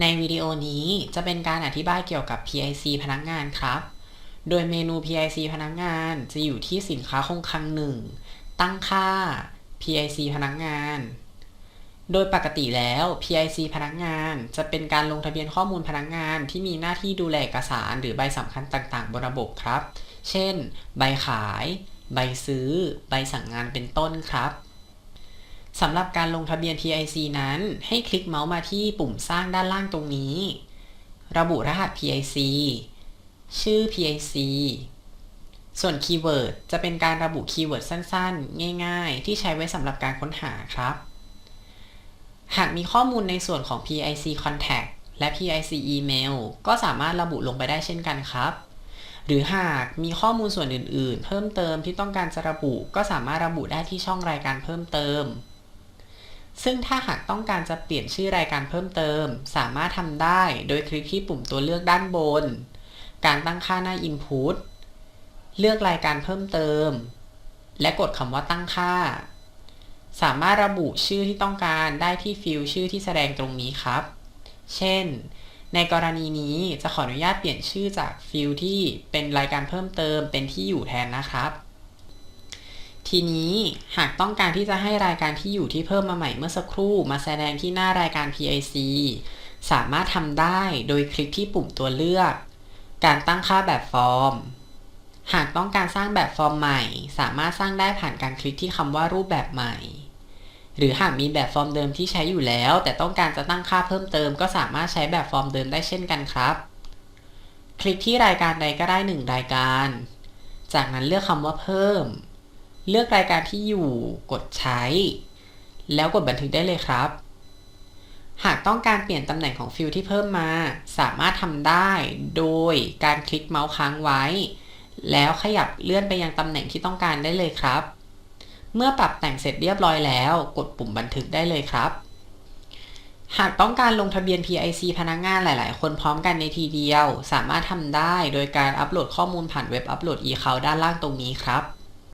ในวิดีโอนี้จะเป็นการอธิบายเกี่ยวกับ PIC พนักงานครับ โดยเมนู PIC พนักงานจะอยู่ที่สินค้าคงคลังหนึ่ง ตั้งค่า PIC พนักงาน โดยปกติแล้ว PIC พนักงานจะเป็นการลงทะเบียนข้อมูลพนักงานที่มีหน้าที่ดูแลเอกสารหรือใบสำคัญต่างๆ บนระบบครับ เช่น ใบขาย ใบซื้อ ใบสั่งงานเป็นต้นครับ สำหรับการลงทะเบียน PIC นั้นให้คลิกเมาส์มาที่ปุ่มสร้างด้านล่างตรงนี้ ระบุรหัส PIC ชื่อ PIC ส่วนคีย์เวิร์ดจะเป็นการระบุคีย์เวิร์ดสั้นๆ ง่ายๆ ที่ใช้ไว้สำหรับการค้นหาครับ หากมีข้อมูลในส่วนของ PIC Contact และ PIC Email ก็สามารถระบุลงไปได้เช่นกันครับ หรือหากมีข้อมูลส่วนอื่นๆ เพิ่มเติมที่ต้องการจะระบุก็สามารถระบุได้ที่ช่องรายการเพิ่มเติม ซึ่งถ้าหากต้องการจะเปลี่ยนชื่อรายการเพิ่มเติม สามารถทำได้โดยคลิกที่ปุ่มตัวเลือกด้านบน การตั้งค่าหน้า Input เลือกรายการเพิ่มเติม และกดคำว่าตั้งค่า สามารถระบุชื่อที่ต้องการได้ที่ฟิลด์ชื่อที่แสดงตรงนี้ครับ เช่น ในกรณีนี้จะขออนุญาตเปลี่ยนชื่อจากฟิลด์ที่เป็นรายการเพิ่มเติมเป็นที่อยู่แทนนะครับ ทีนี้หากต้องการที่จะให้รายการที่อยู่ที่เพิ่มมาใหม่เมื่อสักครู่ มาแสดงที่หน้ารายการ PIC สามารถทำได้โดยคลิกที่ปุ่มตัวเลือก การตั้งค่าแบบฟอร์ม หากต้องการสร้างแบบฟอร์มใหม่ สามารถสร้างได้ผ่านการคลิกที่คำว่ารูปแบบใหม่ หรือหากมีแบบฟอร์มเดิมที่ใช้อยู่แล้ว แต่ต้องการจะตั้งค่าเพิ่มเติม ก็สามารถใช้แบบฟอร์มเดิมได้เช่นกันครับ คลิกที่รายการใดก็ได้หนึ่งรายการ จากนั้นเลือกคำว่าเพิ่ม เลือกรายการที่อยู่กดใช้ แล้วกดบันทึกได้เลยครับ หากต้องการเปลี่ยนตำแหน่งของฟิลด์ที่เพิ่มมา สามารถทำได้โดยการคลิกเมาส์ค้างไว้ แล้วขยับเลื่อนไปยังตำแหน่งที่ต้องการได้เลยครับ เมื่อปรับแต่งเสร็จเรียบร้อยแล้ว กดปุ่มบันทึกได้เลยครับ หากต้องการลงทะเบียน PIC พนักงานหลาย ๆ คนพร้อมกันในทีเดียว สามารถทำได้โดยการอัปโหลดข้อมูลผ่านเว็บอัปโหลด e-count ด้านล่างตรงนี้ครับ